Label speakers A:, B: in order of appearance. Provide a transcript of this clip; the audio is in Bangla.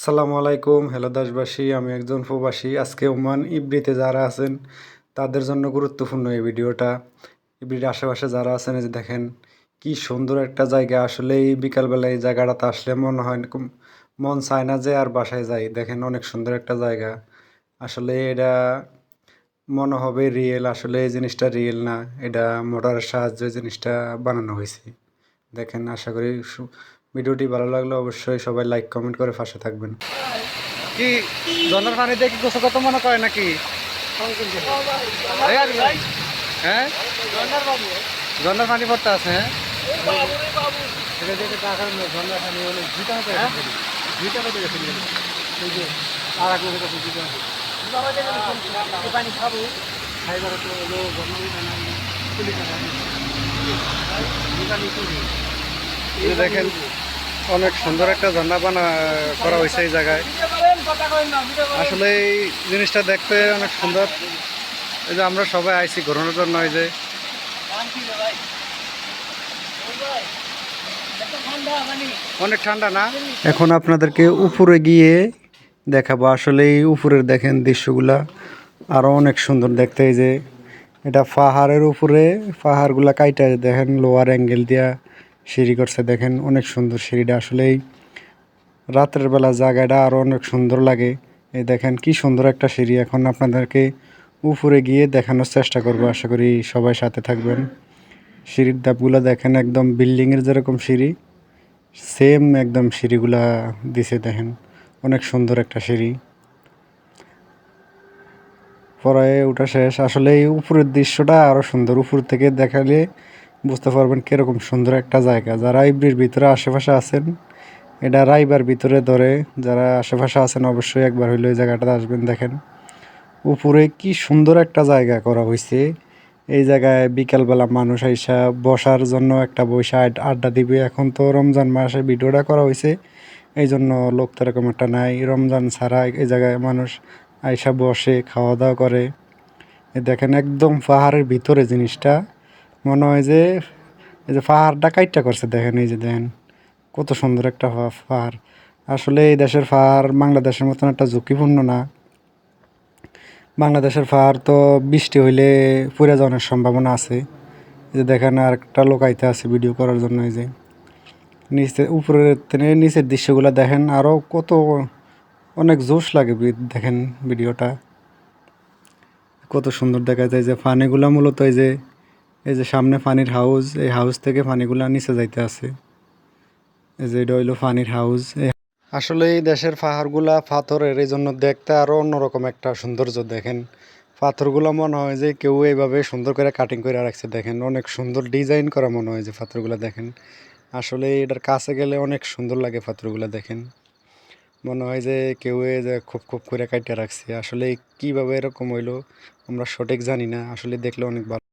A: আসসালামু আলাইকুম, হ্যালো দাসবাসী আমি একজন প্রবাসী। আজকে ওমান ইব্রিতে যারা আছেন, তাদের জন্য গুরুত্বপূর্ণ এই ভিডিওটা। ইব্রির আশেপাশে যারা আছেন যে দেখেন, কি সুন্দর একটা জায়গা। আসলে এই বিকালবেলা এই জায়গাটাতে আসলে মনে হয় মন চায় না যে আর বাসায় যাই। দেখেন, অনেক সুন্দর একটা জায়গা। আসলে এটা মনে হবে রিয়েল আসলে এই জিনিসটা রিয়েল না। এটা মোটরের সাহায্যে জিনিসটা বানানো হয়েছে। দেখেন, আশা করি ভিডিওটি ভালো লাগলে অবশ্যই সবাই লাইক কমেন্ট করে পাশে থাকবেন কি জলের পানি দিয়ে কি করতে মনে করে নাকি হ্যাঁ জলের পানি পড়তে আছে হ্যাঁ পানি খাইবার তো দেখেন অনেক সুন্দর একটা ঝর্ণা বানা করা হয়েছে এই জায়গায়। আসলে এই জিনিসটা দেখতে অনেক সুন্দর। এই যে আমরা সবাই আইছি ঘোরানোর জন্য, এই যে। অনেক ঠান্ডা না? এখন আপনাদেরকে উপরে গিয়ে দেখাবো। আসলে এই উপরের দেখেন দৃশ্যগুলা আরও অনেক সুন্দর দেখতে। এই যে এটা পাহাড়ের উপরে, পাহাড়গুলা কাইটা, দেখেন লোয়ার অ্যাঙ্গেল দিয়া সিঁড়ি করছে। দেখেন অনেক সুন্দর সিঁড়িটা আসলেই। রাতের বেলা জায়গাটা আরও অনেক সুন্দর লাগে। এই দেখেন কি সুন্দর একটা সিঁড়ি। এখন আপনাদেরকে উপরে গিয়ে দেখানোর চেষ্টা করব। আশা করি সবাই সাথে থাকবেন। সিঁড়ির ধাপগুলো দেখেন একদম বিল্ডিংয়ের যেরকম সিঁড়ি, সেম একদম সিঁড়িগুলা দিছে দেখেন। অনেক সুন্দর একটা সিঁড়ি। পরে ওটা শেষ। আসলে এই উপরের দৃশ্যটা আরও সুন্দর। উপর থেকে দেখালে বুঝতে পারবেন কীরকম সুন্দর একটা জায়গা। যারা ইব্রির ভিতরে আশেপাশে আছেন, এটা রাইবার ভিতরে ধরে যারা আশেপাশে আছেন অবশ্যই একবার হইলে ওই জায়গাটাতে আসবেন, দেখেন। উপরে কি সুন্দর একটা জায়গা করা হয়েছে এই জায়গায় বিকালবেলা মানুষ আইসা বসার জন্য একটা বৈশা আড্ডা দিবে। এখন তো রমজান মাসে ভিডিওটা করা হয়েছে এই জন্য লোক তো এরকম একটা নাই। রমজান ছাড়া এই জায়গায় মানুষ আইসা বসে খাওয়া দাওয়া করে দেখেন একদম পাহাড়ের ভিতরে জিনিসটা। মনে হয় যে এই যে পাহাড়টা কাইটটা করছে, দেখেন এই যে দেখেন, কত সুন্দর একটা পাহাড়। আসলে এই দেশের পাহাড় বাংলাদেশের মতন একটা ঝুঁকিপূর্ণ না। বাংলাদেশের পাহাড় তো বৃষ্টি হইলে পুড়ে যাওয়ার সম্ভাবনা আছে। এই যে দেখেন আর একটা লোক আইতে আছে ভিডিও করার জন্য, এই যে। নিচে, উপরের থেকে নিচের দৃশ্যগুলো দেখেন আরও কত অনেক জোশ লাগে দেখেন ভিডিওটা। কত সুন্দর দেখা যায় যে পানিগুলা মূলত এই যে এই যে সামনে পানির হাউস, এই হাউস থেকে পানিগুলা নিচে যাইতে আছে। এই যে এটা হইল পানির হাউস। আসলে এই দেশের পাহাড়গুলা পাথরের এই জন্য দেখতে আরও অন্যরকম একটা সৌন্দর্য দেখেন। পাথরগুলো মনে হয় যে কেউ এইভাবে সুন্দর করে কাটিং করে রাখছে, দেখেন। অনেক সুন্দর ডিজাইন করা মনে হয় যে পাথরগুলো, দেখেন। আসলে এটার কাছে গেলে অনেক সুন্দর লাগে পাথরগুলো, দেখেন। মনে হয় যে কেউ যে খুব খুব করে কাটিয়ে রাখছে। আসলে কীভাবে এরকম হইল, আমরা সঠিক জানি না। আসলে দেখলে অনেক ভালো